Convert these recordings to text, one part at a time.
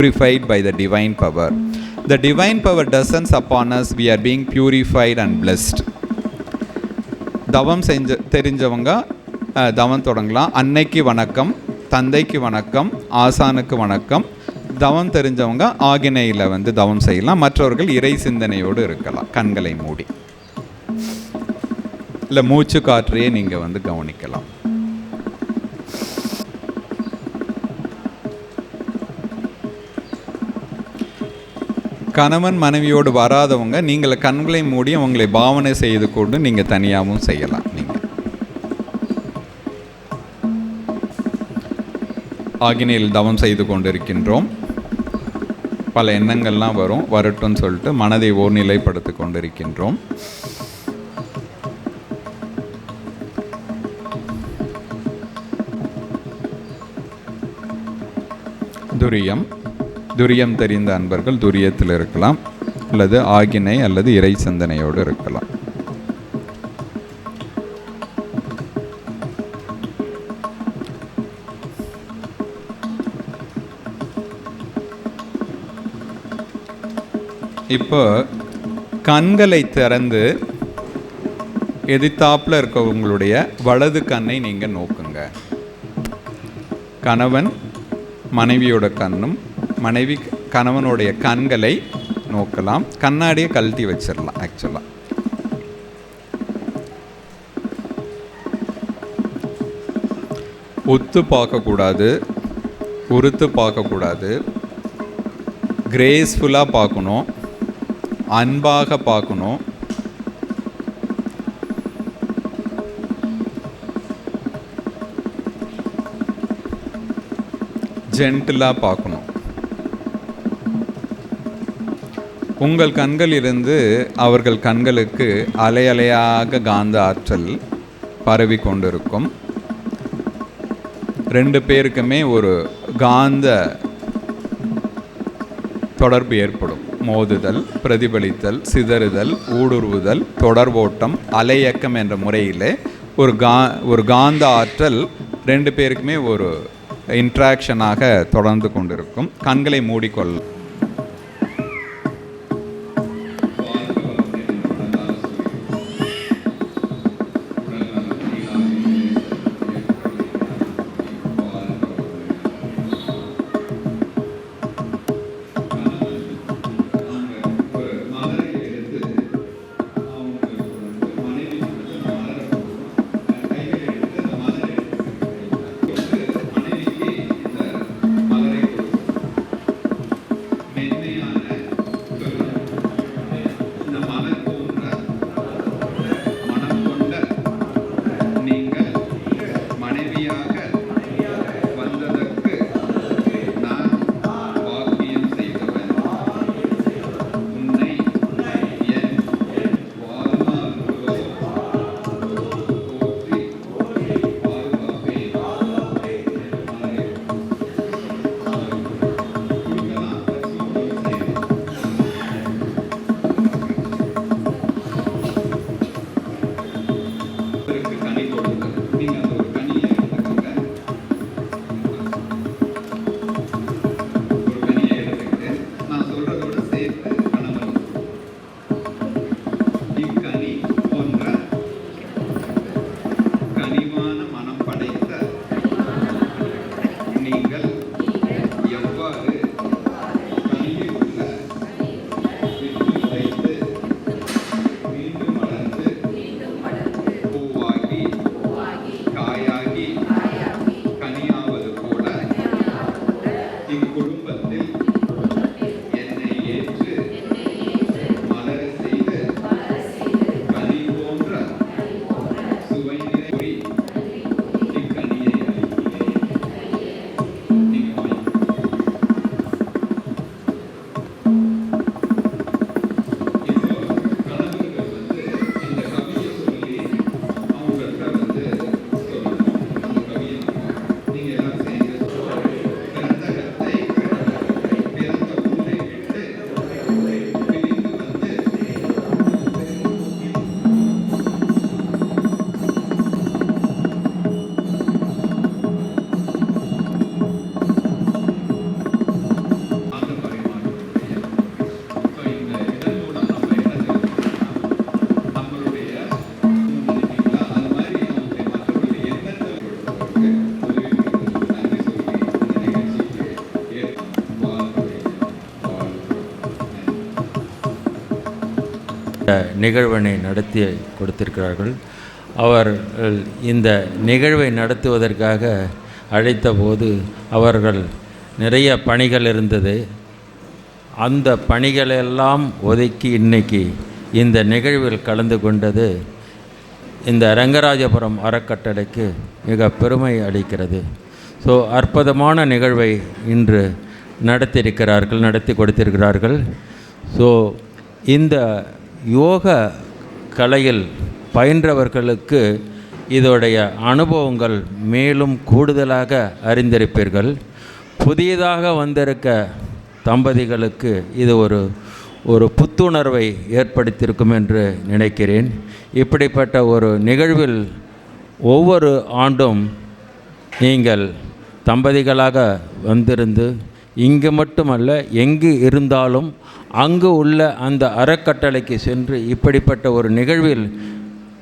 purified by the divine power. The divine power descends upon us, we are being purified and blessed. தவம் செஞ்ச தெரிஞ்சவங்க தவம் தொடங்கலாம். அன்னைக்கு வணக்கம் தந்தைக்கு வணக்கம் ஆசானுக்கு வணக்கம். தவம் தெரிஞ்சவங்க ஆகினையில் வந்து தவம் செய்யலாம். மற்றவர்கள் இறை சிந்தனையோடு இருக்கலாம் கண்களை மூடி. இல்லை மூச்சு காற்றையே நீங்கள் வந்து கவனிக்கலாம். கணவன் மனைவியோடு வராதவங்க நீங்கள் கண்களை மூடி அவங்களை பாவனை செய்து கொண்டு நீங்கள் தனியாகவும் செய்யலாம் நீங்கள் ஆகினியில் தவம் செய்து கொண்டிருக்கின்றோம். பல எண்ணங்கள்லாம் வரும். வரட்டும்னு சொல்லிட்டு மனதை ஓர்நிலைப்படுத்தி கொண்டிருக்கின்றோம். துரியம். துரியம் தெரிந்த அன்பர்கள் துரியத்தில் இருக்கலாம் அல்லது ஆகினை அல்லது இறை சிந்தனையோடு இருக்கலாம். இப்போ கண்களை திறந்து எதிர்த்தாப்பில் இருக்கவங்களுடைய வலது கண்ணை நீங்கள் நோக்குங்க. கணவன் மனைவியோட கண்ணும் மனைவி கணவனுடைய கண்களை நோக்கலாம். கண்ணாடியை கழட்டி வச்சிடலாம் ஆக்சுவலாக ஒத்து பார்க்கக்கூடாது உறுத்து பார்க்கக்கூடாது. கிரேஸ்ஃபுல்லாக பார்க்கணும் அன்பாக பார்க்கணும். ஜென்டிலாக பார்க்கணும். உங்கள் கண்களிலிருந்து அவர்கள் கண்களுக்கு அலை அலையாக காந்த ஆற்றல் பரவி கொண்டிருக்கும் ரெண்டு பேருக்குமே ஒரு காந்த தொடர்பு ஏற்படும். மோதுதல் பிரதிபலித்தல் சிதறுதல் ஊடுருவுதல் தொடர்வோட்டம் அலையக்கம் என்ற முறையிலே ஒரு கா ஒரு காந்த ஆற்றல் ரெண்டு பேருக்குமே ஒரு இன்ட்ராக்ஷனாக தொடர்ந்து கொண்டிருக்கும். கண்களை மூடிக்கொள்ள நிகழ்வினை நடத்தி கொடுத்திருக்கிறார்கள். அவர்கள் இந்த நிகழ்வை நடத்துவதற்காக அழைத்தபோது அவர்கள் நிறைய பணிகள் இருந்தது. அந்த பணிகளெல்லாம் ஒதுக்கி இன்னைக்கு இந்த நிகழ்வில் கலந்து கொண்டது இந்த ரங்கராஜபுரம் அறக்கட்டளைக்கு மிக பெருமை அளிக்கிறது. ஸோ அற்புதமான நிகழ்வை இன்று நடத்தியிருக்கிறார்கள் நடத்தி கொடுத்திருக்கிறார்கள். ஸோ இந்த யோக கலையில் பயின்றவர்களுக்கு இதோடைய அனுபவங்கள் மேலும் கூடுதலாக அறிந்திருப்பீர்கள். புதியதாக வந்திருக்க தம்பதிகளுக்கு இது ஒரு ஒரு புத்துணர்வை ஏற்படுத்தியிருக்கும் என்று நினைக்கிறேன். இப்படிப்பட்ட ஒரு நிகழ்வில் ஒவ்வொரு ஆண்டும் நீங்கள் தம்பதிகளாக வந்திருந்து இங்கு மட்டுமல்ல எங்கு இருந்தாலும் அங்கு உள்ள அந்த அறக்கட்டளைக்கு சென்று இப்படிப்பட்ட ஒரு நிகழ்வில்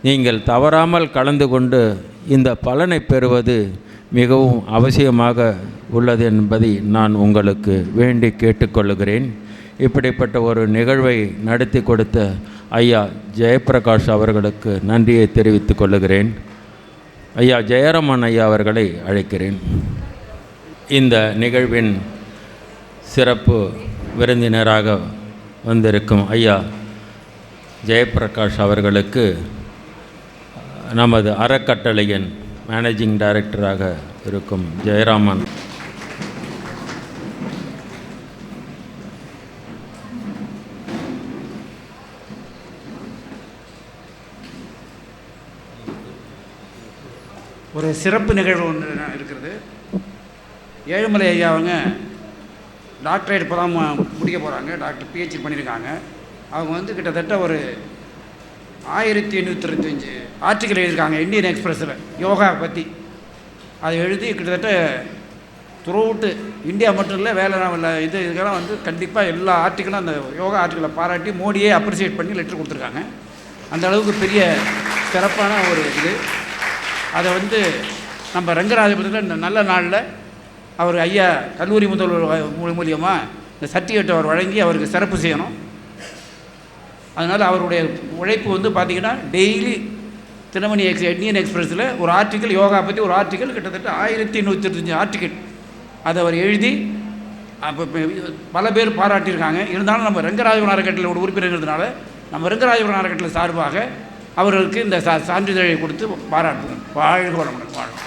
நீங்கள் தவறாமல் கலந்து கொண்டு இந்த பலனை பெறுவது மிகவும் அவசியமாக உள்ளது என்பதை நான் உங்களுக்கு வேண்டி கேட்டுக்கொள்கிறேன் இப்படிப்பட்ட ஒரு நிகழ்வை நடத்தி கொடுத்த ஐயா ஜெயப்பிரகாஷ் அவர்களுக்கு நன்றியை தெரிவித்துக் கொள்ளுகிறேன். ஐயா ஜெயராமன் ஐயா அவர்களை அழைக்கிறேன். இந்த நிகழ்வின் சிறப்பு விருந்தினராக வந்திருக்கும் ஐயா ஜெயபிரகாஷ் அவர்களுக்கு நமது அறக்கட்டளையின் மேனேஜிங் டைரக்டராக இருக்கும் ஜெயராமன். ஒரு சிறப்பு நிகழ்வு ஒன்று இருக்கிறது. ஏழுமலை ஐயா அவங்க டாக்டரேட் இப்போ தான் முடிக்க போகிறாங்க டாக்டர் பிஹெச்டி பண்ணியிருக்காங்க அவங்க வந்து கிட்டத்தட்ட ஒரு ஆயிரத்தி எண்ணூற்றி இருபத்தஞ்சி ஆர்டிக்கல் எழுதியிருக்காங்க இந்தியன் எக்ஸ்பிரஸில் யோகா பற்றி அதை எழுதி கிட்டத்தட்ட த்ரூஅவுட்டு இந்தியா மட்டும் இல்லை வேலை இல்லை இது இதுக்கெல்லாம் வந்து கண்டிப்பாக எல்லா ஆர்டிக்கலும் அந்த யோகா ஆர்டிக்கலை பாராட்டி மோடியே அப்ரிசியேட் பண்ணி லெட்டர் கொடுத்துருக்காங்க. அந்த அளவுக்கு பெரிய சிறப்பான ஒரு இது. அதை வந்து நம்ம ரங்கராஜபுரத்தில் இந்த நல்ல நாளில் அவர் ஐயா கல்லூரி முதல்வர் மூலியமாக இந்த சர்டிஃபிகேட் அவர் வழங்கி அவருக்கு சிறப்பு செய்யணும். அதனால் அவருடைய உழைப்பு வந்து பார்த்திங்கன்னா டெய்லி தினமணி எக்ஸ் இந்தியன் எக்ஸ்பிரஸில் ஒரு ஆர்டிக்கல் யோகா பற்றி ஒரு ஆர்டிக்கல் கிட்டத்தட்ட ஆயிரத்தி நூற்றி இருபத்தஞ்சி ஆர்டிக்கல் அதை அவர் எழுதி அப்போ பல பேர் பாராட்டியிருக்காங்க. இருந்தாலும் நம்ம ரங்கராஜபுரம் அறக்கட்டளை ஒரு உறுப்பினர்கிறதுனால நம்ம ரங்கராஜபுரம் அறக்கட்டளை சார்பாக அவர்களுக்கு இந்த சா சான்றிதழை கொடுத்து பாராட்டுவோம். வாழ்க வளமுடன் வாழ்க்கை